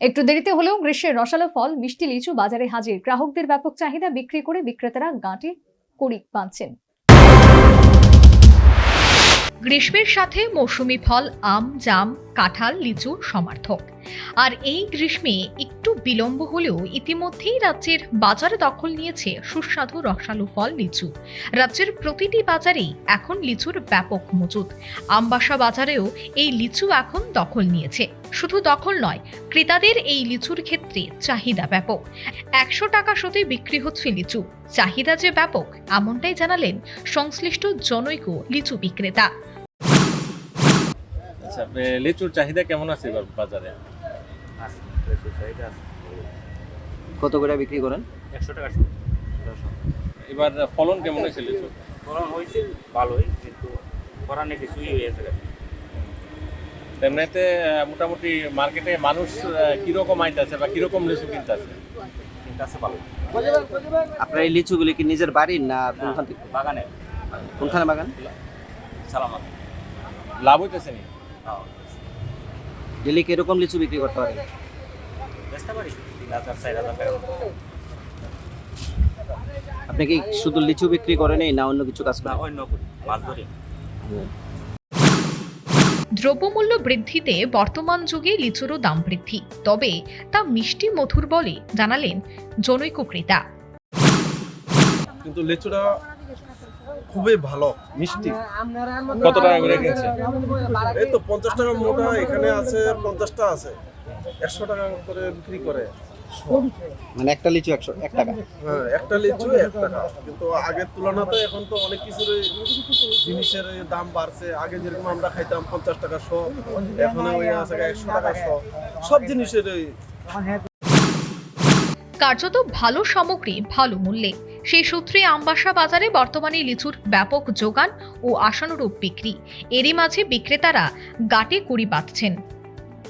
একটু দেরিতে হলেও গ্রীষ্মের রসালো ফল, মিষ্টি লিচু, বাজারে হাজির। গ্রাহকদের ব্যাপক চাহিদা বিক্রি করে বিক্রেতারা গাঁটে কড়ি বাঁধছেন। গ্রীষ্মের সাথে মৌসুমি ফল, আম, জাম, কাঁঠাল লিচু সমার্থক। আর এই গ্রীষ্মে একটু বিলম্ব হলেও ইতিমধ্যেই রাজ্যের বাজার দখল নিয়েছে সুস্বাদু রসালো ফল লিচু। রাজ্যের প্রতিটি বাজারেই এখন লিচুর ব্যাপক মজুদ। আমবাসা বাজারেও এই লিচু এখন দখল নিয়েছে। শুধু দখল নয় ক্রেতাদের এই লিচুর ক্ষেত্রে চাহিদা ব্যাপক। একশো টাকা শতে বিক্রি হচ্ছে লিচু। চাহিদা যে ব্যাপক এমনটাই জানালেন সংশ্লিষ্ট জনৈক লিচু বিক্রেতা। আচ্ছা লিচুর চাহিদা কেমন আছে বাজারে? আছে লিচুর চাহিদা আছে। কত করে বিক্রি করেন? একশো টাকা এবার ফলন কেমন হয়েছে লিচু ফলন হয়েছে ভালোই কিন্তু কিছুই হয়েছে এমনিতে মোটামুটি মার্কেটে মানুষ কীরকম আইতেছে বা কীরকম লিচু কিনতে আছে ভালো আপনার এই লিচুগুলি কি নিজের বাড়ির না কোনখান থেকে? বাগানে। কোনখানে বাগান? সালামাত। লাভ হইতেছে নি? হ্যাঁ। ডেলি কীরকম লিচু বিক্রি করতে পারেন? বেচতে পারি তিন হাজার চার হাজার টাকা আপনি কি শুধু লিচু বিক্রি করেনই না অন্য কিছু কাজ করেন? অন্য করি মাছ ধরি। দ্রব্যমূল্য বৃদ্ধিতে বর্তমান যুগে লিচুরও দাম বৃদ্ধি তবে তা মিষ্টি মধুর বলে জানালেন জনৈক ক্রেতা। কিন্তু লিচুটা খুবই ভালো মিষ্টি। কত টাকা করে কিনছে এই তো পঞ্চাশ টাকা মোটা এখানে আছে পঞ্চাশটা আছে। একশো টাকা করে বিক্রি করে। মানে একটা লিচু একশো এক টাকা। হ্যাঁ একটা লিচু এক টাকা। কিন্তু আগের তুলনাতে এখন তো অনেক কিছুর জিনিসের দাম বাড়ছে। আগে যেরকম আমরা খাইতাম পঞ্চাশ টাকা শ এখন ওই আছে একশো টাকা শ। সব জিনিসের কার্যত ভালো সামগ্রী ভালো মূল্যে। সেই সূত্রে আমবাসা বাজারে বর্তমানে লিচুর ব্যাপক যোগান ও আশানুরূপ বিক্রি। এরই মাঝে বিক্রেতারা গাটে কুড়ি বাঁধছেন।